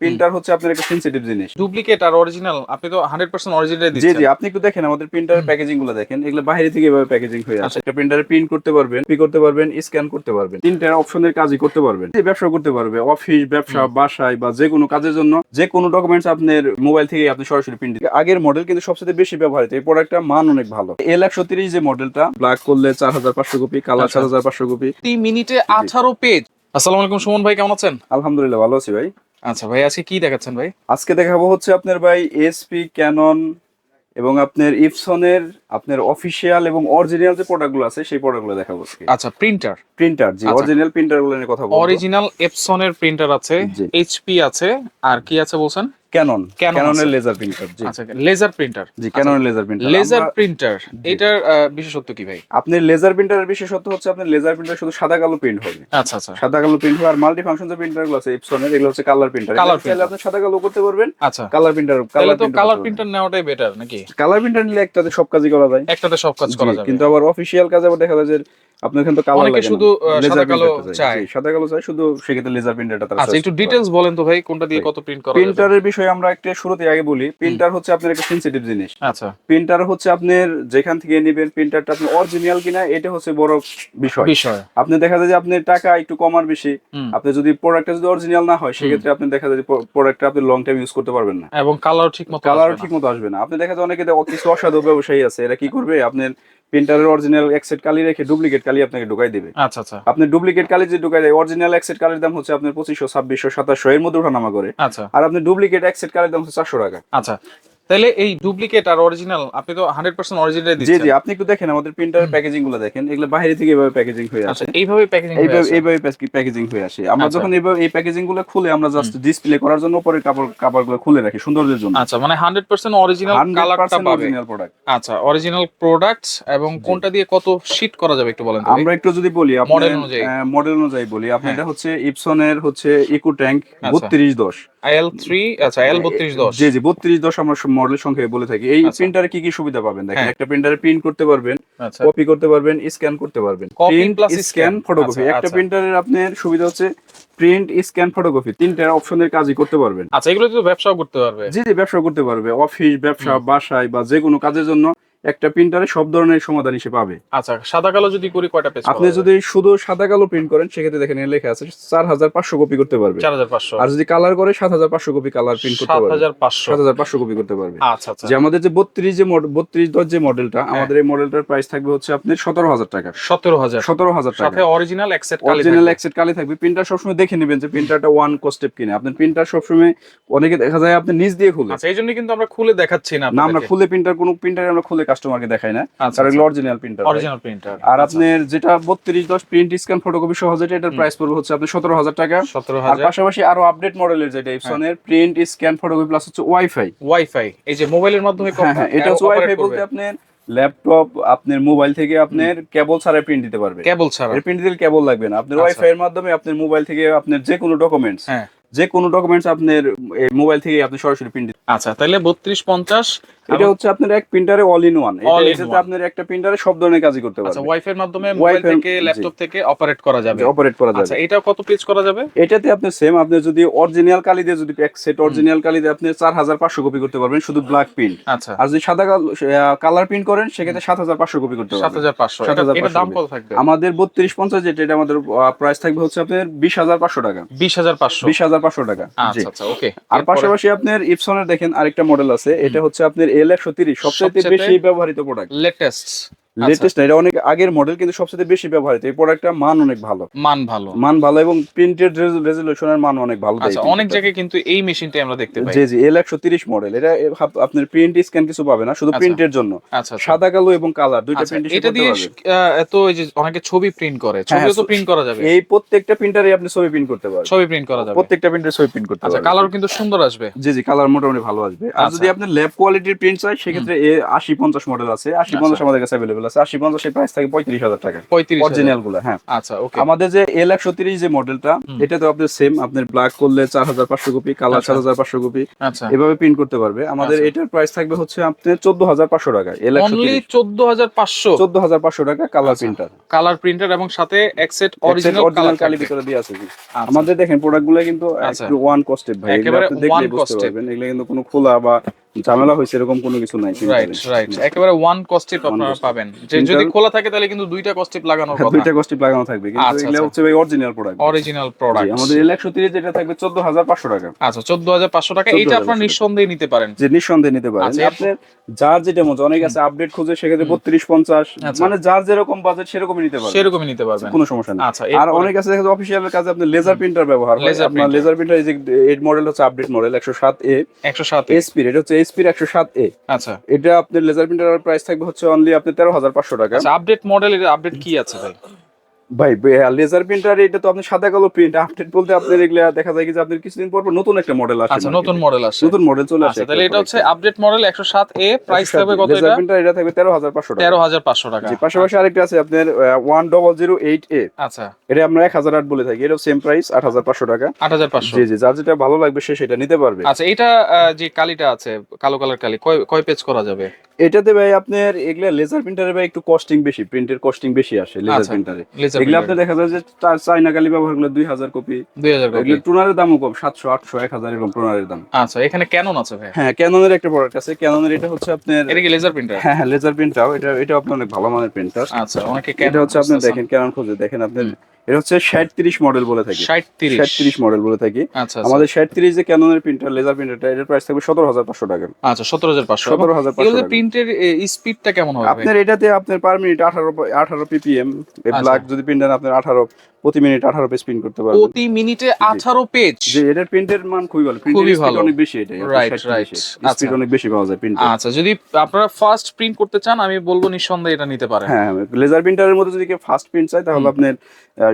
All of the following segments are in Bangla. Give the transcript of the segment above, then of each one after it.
প্রিন্টার হচ্ছে আপনার একটা সেন্সিটিভ জিনিস। ডুপ্লিকেট আর অরিজিনাল আপনি তো হান্ড্রেড পার্সেন্ট অরিজিনাল জি দিচ্ছেন। জি আপনি একটু দেখেন আমাদের প্রিন্টারের প্যাকেজিংগুলো দেখেন। এগুলো বাইরে থেকে এভাবে প্যাকেজিং হয়ে আচ্ছা। আসে একটা প্রিন্টারে প্রিন্ট করতে পারবেন পি করতে পারবেন স্ক্যান করতে পারবেন। তিনটার অপশনের কাজই করতে পারবেন। যে ব্যবসা করতে পারবে অফিস ব্যবসা বাসায় বা যে কোনো কাজের জন্য যে কোনো ডকুমেন্টস আপনার মোবাইল থেকে আপনি সরাসরি প্রিন্ট আগের মডেল কিন্তু সবচেয়ে বেশি ব্যবহৃত। এই প্রোডাক্টটা মান অনেক ভালো। এল একশো তিরিশ যে মডেলটা ব্ল্যাক করলে চার হাজার পাঁচশো কপি কালার আচ্ছা। চার হাজার পাঁচশো কপি প্রতি মিনিটে আঠারো পেজ আসসালামু আলাইকুম সুমন ভাই কেমন আছেন? আলহামদুলিল্লাহ ভালো আছি ভাই। আচ্ছা ভাই আজকে কি দেখাচ্ছেন ভাই? আজকে দেখাবো হচ্ছে আপনার ভাই এসপি ক্যানন এবং আপনার ইফসনের আপনার অফিসিয়াল এবং অরিজিনাল যে প্রোডাক্টগুলো আছে সেই প্রোডাক্টগুলো দেখাবো আজকে। আচ্ছা প্রিন্টার প্রিন্টার জি আচ্ছা। অরিজিনাল প্রিন্টারগুলো নিয়ে কথা বলব। অরিজিনাল এপসনের প্রিন্টার আছে এইচপি আছে আর কি আছে বলছেন? ক্যানন ক্যাননের লেজার প্রিন্টার জি। আচ্ছা লেজার প্রিন্টার জি ক্যাননের লেজার প্রিন্টার লেজার প্রিন্টার এটার বিশেষত্ব কি ভাই? আপনি লেজার প্রিন্টারের বিশেষত্ব হচ্ছে আপনার লেজার প্রিন্টার শুধু সাদা কালো প্রিন্ট হবে। আচ্ছা আচ্ছা। সাদা কালো প্রিন্ট হবে আর মাল্টি ফাংশন যে প্রিন্টারগুলো আছে ইপসনের এগুলো হচ্ছে কালার প্রিন্টার কালার printer। আপনি সাদা কালো করতে পারবেন। আচ্ছা। কালার প্রিন্টার তাহলে তো কালার প্রিন্টার নেওয়াটাই বেটার নাকি? কালার প্রিন্টার নিলে একটাতে সব কাজই করা যায়। একটাতে সব কাজ করা যাবে। কিন্তু আবার অফিসিয়াল কাজ আবার দেখা যায় যে আপনার এখানে তো কালার অনেকে লাগে শুধু, সাদা কালো। জি, সাদা কালো চাই শুধু সেক্ষেত্রে লেজার প্রিন্টারটা তারা আচ্ছা একটু ডিটেলস বলেন তো ভাই কোনটা দিয়ে কত প্রিন্ট করা প্রিন্টারের বিষয়ে আমরা একটা শুরুতে আগে বলি প্রিন্টার হচ্ছে আপনার একটা সেন্সিটিভ জিনিস। আচ্ছা। প্রিন্টার হচ্ছে আপনার যেখান থেকে নেবেন প্রিন্টারটা আপনি অরিজিনাল কিনা এটা হচ্ছে বড় বিষয়। বিষয়। আপনি দেখা যায় যে আপনার টাকা একটু কমার বেশি। আপনি যদি প্রোডাক্টটা যদি অরিজিনাল না হয় সেক্ষেত্রে আপনি দেখা যায় প্রোডাক্টটা আপনি লং টাইম ইউজ করতে পারবেন না। এবং কালার ঠিক মতো আসবে ঠিক মতো আসবে না। আপনি দেখা যায় অনেকে কিছু অসাধু ব্যবসায়ী আছে এরা কি করবে? আপনার প্রিন্টারের অরিজিনাল এক্সেট কালি রেখে ডুপ্লিকেট কালি আপনাকে ঢুকাই দিবে। আচ্ছা আচ্ছা। আপনি ডুপ্লিকেট কালি যে ঢুকাই দেয় অরিজিনাল এক্সেট কালির দাম হচ্ছে আপনার পঁচিশশো ছাব্বিশশো সাতাশশো এর মধ্যে ওঠানামা করে। আচ্ছা। আর আপনি ডুপ্লিকেট এক্সেট কালির দাম হচ্ছে চারশো টাকা। আচ্ছা। তাহলে এই ডুপ্লিকেট আর অরিজিনাল আপনি তো হান্ড্রেড পার্সেন্ট অরিজিনাল দিচ্ছেন জি জি আপনি একটু দেখেন আমাদের প্রিন্টারের প্যাকেজিংগুলো দেখেন এগুলো বাইরে থেকে এভাবে প্যাকেজিং হয়ে আচ্ছা আসে। এইভাবে প্যাকেজিং এইভাবে এইভাবে প্যাকেজিং হয়ে আসে। আমরা আচ্ছা। যখন এইভাবে এই প্যাকেজিংগুলো খুলে আমরা জাস্ট ডিসপ্লে করার জন্য পরে কাপড় কাপড়গুলো খুলে রাখি সৌন্দর্যের জন্য। আচ্ছা মানে হান্ড্রেড পার্সেন্ট অরিজিনাল কালারটা পাবে। অরিজিনাল প্রোডাক্ট আচ্ছা অরিজিনাল প্রোডাক্টস এবং কোনটা দিয়ে কত শীট করা যাবে একটু বলেন আমরা একটু যদি বলি মডেল অনুযায়ী। মডেল অনুযায়ী বলি আপনার হ্যাঁ। এটা হচ্ছে ইপসনের হচ্ছে ইকো ট্যাঙ্ক আচ্ছা। বত্রিশ দশ। এল থ্রি আচ্ছা এল বত্রিশ দশ। জি জি বত্রিশ দশ আমরা মডেল সংখ্যায় বলে থাকি। এই আচ্ছা। প্রিন্টারে কি কি সুবিধা পাবেন? দেখেন হ্যাঁ। একটা প্রিন্টারে প্রিন্ট করতে পারবেন আচ্ছা। কপি করতে পারবেন স্ক্যান করতে পারবেন। Print scan. ফটোকপি আচ্ছা, একটা আচ্ছা। প্রিন্টারের আপনার সুবিধা হচ্ছে প্রিন্ট স্ক্যান ফটোকপি তিনটা অপশনের কাজই করতে পারবেন। আচ্ছা এগুলো তো ব্যবসাও করতে পারবে। জি জি ব্যবসা করতে পারবে। অফিস ব্যবসা বাসায় বা যে কোনো কাজের জন্য। একটা প্রিন্টারে সব ধরনের সমাধান হিসেবে পাবে। আচ্ছা সাদা কালো যদি করি কয়টা পেজ আপনি যদি শুধু সাদা কালো প্রিন্ট করেন সেক্ষেত্রে দেখেন লেখা আছে চার হাজার পাঁচশো কপি করতে পারবে। চার হাজার পাঁচশো। আর যদি কালার করে সাত হাজার পাঁচশো কপি কালার প্রিন্ট করতে পারবে। সাত হাজার পাঁচশো। কপি করতে পারবে। আচ্ছা আচ্ছা। যে আমাদের যে বত্রিশ যে বত্রিশ দশ যে মডেলটা হ্যাঁ। আমাদের এই মডেলটার প্রাইস থাকবে হচ্ছে আপনার সতেরো হাজার টাকা। সতেরো হাজার। সতেরো হাজার টাকা। সাথে অরিজিনাল এক্সেট অরিজিনাল এক্সেট কালি থাকবে। প্রিন্টার সবসময় দেখে নেবেন যে প্রিন্টারটা ওয়ান কোস্টেপ কিনে। আপনার প্রিন্টার সবসময় অনেকে দেখা যায় আপনি নিজ দিয়ে খুলে। আচ্ছা এই জন্য কিন্তু আমরা খুলে দেখাচ্ছি না না আমরা খুলে প্রিন্টার কোনো প্রিন্টার আমরা খুলে কাস্টমারকে দেখাই না। আচ্ছা, কারণ এগুলো অরিজিনাল প্রিন্টার অরিজিনাল প্রিন্টার আর আপনার যেটা বত্রিশ দশ প্রিন্ট স্ক্যান ফটোকপি সহ যেটা এটার প্রাইস পড়বে হচ্ছে আপনার সতেরো হাজার টাকা। সতেরো আর হাজার। পাশাপাশি আরও আপডেট মডেলের যেটা ইপসনের প্রিন্ট স্ক্যান ফটোকপি প্লাস হচ্ছে ওয়াইফাই ওয়াইফাই এই যে মোবাইলের মাধ্যমে হ্যাঁ হ্যাঁ এটা হচ্ছে ওয়াইফাই বলতে আপনার ল্যাপটপ আপনার মোবাইল থেকে আপনার কেবল ছাড়া প্রিন্ট দিতে পারবে। কেবল ছাড়া। প্রিন্ট দিলে কেবল লাগবে না। আপনার আচ্ছা। ওয়াইফাই এর মাধ্যমে আপনার মোবাইল থেকে আপনার যে কোনো ডকুমেন্টস হ্যাঁ। যে কোনো ডকুমেন্টস আপনার মোবাইল থেকে আপনি সরাসরি প্রিন্ট আচ্ছা তাহলে বত্রিশ পঞ্চাশ এটা হচ্ছে আপনার এক প্রিন্টারে অল ইন ওয়ান এটাতে আপনার একটা প্রিন্টারে সব ধরনের কাজই করতে আচ্ছা ওয়াইফাই এর মাধ্যমে মোবাইল থেকে ল্যাপটপ থেকে অপারেট করা যাবে। অপারেট করা যাবে। আচ্ছা এটা কত পেজ করা যাবে? এটাতে আপনি সেম আপনি যদি অরিজিনাল কালি দিয়ে যদি এক সেট অরিজিনাল কালি দিয়ে আপনি চার হাজার পাঁচশো কপি করতে পারবেন শুধু ব্ল্যাক প্রিন্ট আচ্ছা। আর যদি সাদা কালার প্রিন্ট করেন সেক্ষেত্রে সাত হাজার পাঁচশো কপি করতে পারবেন। 7,500 এটা দাম কত থাকবে? আমাদের বত্রিশ পঞ্চাশ যেটা এটা আমাদের প্রাইস থাকবে হচ্ছে আপনার বিশ হাজার পাঁচশো টাকা। বিশ হাজার পাঁচশো। বিশ হাজার পাঁচশো টাকা। আচ্ছা আচ্ছা আর পাশাপাশি আপনার ইপসনের দেখেন আরেকটা মডেল আছে। এটা হচ্ছে আপনার এল একশো তিরিশ সবচেয়ে বেশি ব্যবহৃত প্রোডাক্ট লেটেস্ট লেটেস্ট না এটা অনেক আগের মডেল কিন্তু সবচেয়ে বেশি ব্যবহৃত। এই প্রোডাক্টটা মান অনেক ভালো। মান ভালো। মান ভালো এবং প্রিন্টেড রেজলিউশনের মান অনেক ভালো আচ্ছা অনেক জায়গায় কিন্তু এই মেশিনটাই আমরা দেখতে পাই। জি জি এল একশো তিরিশ মডেল এটা আপনার প্রিন্ট স্ক্যান কিছু পাবে না শুধু আচ্ছা। প্রিন্টের জন্য। আচ্ছা আচ্ছা। সাদা কালো এবং কালার দুইটা আচ্ছা, প্রিন্ট এটা দিয়ে এত এই যে অনেকে ছবি প্রিন্ট করে হ্যাঁ, ছবিও তো হ্যাঁ, প্রিন্ট করা যাবে। এই প্রত্যেকটা প্রিন্টারে আপনি ছবি প্রিন্ট করতে পারবেন। ছবি প্রিন্ট করা যাবে। প্রত্যেকটা প্রিন্টারে ছবি প্রিন্ট করতে আচ্ছা পারবেন। কালারও কিন্তু সুন্দর আসবে। জি জি কালার মোটামুটি ভালো আসবে। আর আচ্ছা। যদি আপনি ল্যাব কোয়ালিটির প্রিন্ট চাই সেক্ষেত্রে এ আশি পঞ্চাশ মডেল আছে। আশি পঞ্চাশ আমাদের কাছে আছে আশি পঞ্চাশ প্রাইস থাকে পঁয়ত্রিশ হাজার টাকা। পঁয়ত্রিশ অরিজিনালগুলো হ্যাঁ। আচ্ছা ওকে আমাদের যে এল একশো তিরিশ যে মডেলটা এটা তো আপনার সেম আপনার ব্ল্যাক করলে চার হাজার পাঁচশো কপি কালার আচ্ছা। চার হাজার পাঁচশো কপি আচ্ছা। এভাবে প্রিন্ট করতে পারবে। আমাদের আচ্ছা। এটার প্রাইস থাকবে হচ্ছে আপনার চোদ্দ হাজার পাঁচশো টাকা এল একশো চোদ্দ হাজার পাঁচশো? চোদ্দ হাজার পাঁচশো টাকা কালার। প্রিন্টার কালার প্রিন্টার এবং সাথে এক সেট অরিজিনাল কালার কালি ভিতরে দিয়ে আছে। আমাদের দেখেন প্রোডাক্টগুলো কিন্তু। ওয়ান কস্টেড ভাই। এগুলো একেবারে কিন্তু কোনো খোলা বা ঝামেলা হয়েছে এরকম কোনো কিছু নাই। রাইট রাইট একেবারে ওয়ান কস্টিপ আপনারা পাবেন। যে যদি খোলা থাকে তাহলে কিন্তু দুইটা কস্টিপ লাগানোর হ্যাঁ, কথা। দুইটা কস্টিপ লাগানো থাকবে কিন্তু আচ্ছা, এগুলো আচ্ছা। হচ্ছে ভাই অরিজিনাল প্রোডাক্ট অরিজিনাল প্রোডাক্ট আমাদের এল একশো তিরিশ এটা থাকবে চোদ্দ হাজার পাঁচশো টাকা। আচ্ছা চোদ্দ হাজার পাঁচশো টাকা 14,500 এইটা আপনার নিঃসন্দেহে নিতে পারেন। যে নিঃসন্দেহে নিতে পারেন। আচ্ছা, আপনার যার যেটা মতো অনেক আছে আপডেট খুঁজে সেক্ষেত্রে বত্রিশ পঞ্চাশ আচ্ছা। মানে যার যেরকম বাজেট সেরকমই নিতে পারবেন। সেরকমই নিতে পারবেন। কোনো সমস্যা নেই। আচ্ছা আর অনেক আছে দেখা কাজে আপনি লেজার প্রিন্টার ব্যবহার Laser আপনার লেজার প্রিন্টার এই যে এই মডেল হচ্ছে আপডেট মডেল একশো সাত এ একশো সাত এসপি এটা হচ্ছে সাত এ আচ্ছা। এটা আপনার লেজার প্রিন্টারের প্রাইস থাকবে হচ্ছে অনলি আপনার তেরো হাজার পাঁচশো টাকা। আচ্ছা আপডেট মডেল আপডেট কি আছে ভাই? ভাই লেজার প্রিন্টার এটা তো আপনি সাদা কালো প্রিন্ট আপডেট বলতে আপনার এগুলা দেখা যায় কি যে আপনার কিছুদিন পর পর নতুন একটা মডেল আসে আচ্ছা নতুন মডেল আসছে নতুন মডেল চলে আসে আচ্ছা তাহলে এটা হচ্ছে আপডেট মডেল একশো সাত এ প্রাইস থাকবে কত লেজার প্রিন্টার এটা থাকবে টাকা। তেরো হাজার পাঁচশো টাকা। জি পাশাপাশি আরেকটা আছে আপনার ওয়ান ডবল জিরো এইট এ আচ্ছা। এটা আমরা এক হাজার আট বলে থাকি এটা সেম প্রাইস আট হাজার পাঁচশো টাকা। আট হাজার পাঁচশো। জি জি যার যেটা ভালো লাগবে সে সেটা নিতে পারবে। আচ্ছা এটা যে কালিটা আছে কালো কালার কালি কয় কয় পেজ করা যাবে? এটাতে ভাই আপনার এগুলা লেজার প্রিন্টারে ভাই একটু কস্টিং বেশি প্রিন্টের কস্টিং বেশি আসে লেজার প্রিন্টারে এগুলো আপনি দেখা যায় যে চাইনা কালি ব্যবহার করলে দুই হাজার কপি দুই হাজার কপি এগুলো টুনারের দামও কম সাতশো আটশো এক হাজার এরকম টুনারের দাম। আচ্ছা এখানে ক্যানন আছে ভাই? হ্যাঁ ক্যাননের একটা প্রোডাক্ট আছে ক্যাননের এটা হচ্ছে আপনার এটা কি লেজার প্রিন্টার হ্যাঁ হ্যাঁ লেজার প্রিন্টাও এটা এটা আপনার অনেক ভালো মানের প্রিন্টার আচ্ছা অনেকে এটা হচ্ছে আপনি দেখেন ক্যানন খুঁজে দেখেন আপনার এটা হচ্ছে ষাট তিরিশ মডেল বলে থাকি। ষাট তিরিশ। মডেল বলে থাকি। আচ্ছা আচ্ছা। আমাদের ষাট তিরিশ যে ক্যাননের প্রিন্টার লেজার প্রিন্টারটা এটার প্রাইস থাকবে সতেরো হাজার পাঁচশো টাকা। আচ্ছা সতেরো হাজার পাঁচশো। সতেরো হাজার পাঁচশো প্রিন্টের স্পিডটা কেমন হবে আপনার এটাতে আপনার পার মিনিট আঠারো আঠারো পিপিএম আচ্ছা। ব্ল্যাক যদি প্রিন্ট দেন আপনার আঠারো প্রতি মিনিট আঠারো পেজ প্রিন্ট করতে পারবেন। প্রতি মিনিটে আঠারো পেজ যে এটার প্রিন্টের মান খুবই ভালো। খুবই ভালো। অনেক বেশি এটা Right, right. স্পিড আচ্ছা। অনেক বেশি পাওয়া যায় প্রিন্ট আচ্ছা যদি আপনারা ফার্স্ট প্রিন্ট করতে চান আমি বলব নিঃসন্দেহে এটা নিতে পারেন। হ্যাঁ লেজার প্রিন্টারের মধ্যে যদি কেউ ফাস্ট প্রিন্ট চায় তাহলে আপনার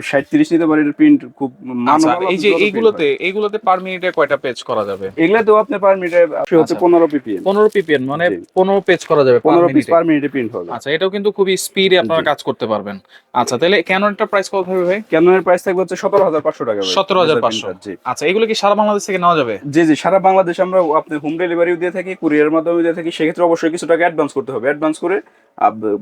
ষাট তিরিশ নিতে পারে এটার প্রিন্ট খুব মান আচ্ছা এই যে এইগুলোতে এইগুলোতে পার মিনিটে কয়টা পেজ করা যাবে? এগুলাতেও আপনার পার মিনিটে হচ্ছে আচ্ছা। পনেরো পিপিএম পনেরো পিপিএন মানে। পনেরো পেজ করা যাবে পনেরো পিস মিনিটে পার মিনিটে প্রিন্ট হবে। আচ্ছা এটাও কিন্তু খুবই স্পিডে আপনারা কাজ করতে পারবেন। আচ্ছা তাহলে ক্যাননটার প্রাইস কত হবে ভাই? ক্যাননের প্রাইস থাকবে হচ্ছে সতেরো হাজার পাঁচশো টাকা সতেরো হাজার পাঁচশো। আচ্ছা এগুলো কি সারা বাংলাদেশ থেকে নেওয়া যাবে? জি জি সারা বাংলাদেশে আমরা আপনি হোম ডেলিভারিও দিয়ে থাকি কুরিয়ার মাধ্যমে দিয়ে থাকি সেক্ষেত্রে অবশ্যই কিছু টাকা অ্যাডভান্স করতে হবে। অ্যাডভান্স করে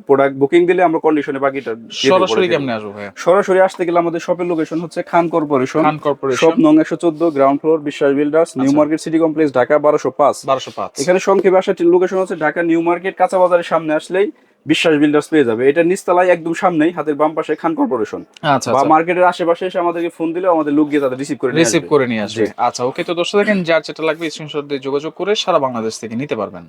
প্রোডাক্ট বুকিং দিলে আমরা কন্ডিশনে বাকিটা সরাসরি কেমনে আসব সরাসরি আসতে গেলে আমাদের শপের লোকেশন হচ্ছে Khan corporation Khan corporation shop নং একশো চোদ্দ ground floor Biswas builders new. Market city complex Dhaka বারোশো পাঁচ। বারোশো পাঁচ। এখানে সংক্ষেপে আসার লোকেশন হচ্ছে ঢাকা নিউ মার্কেট কাঁচা বাজারের সামনে আসলেই বিশ্বাস বিল্ডার্স পেয়ে যাবে। এটা নিচতলায় একদম সামনেই হাতের বাম পাশে খান কর্পোরেশন আচ্ছা বা আচ্ছা। মার্কেটের আশেপাশে এসে আমাদেরকে ফোন দিলে আমাদের লোক গিয়ে তাদের রিসিভ করে রিসিভ। করে নিয়ে আসবে। আচ্ছা ওকে তো দর্শক দেখেন যার যেটা লাগবে স্ক্রিনশট দিয়ে যোগাযোগ করে সারা বাংলাদেশ থেকে নিতে পারবেন।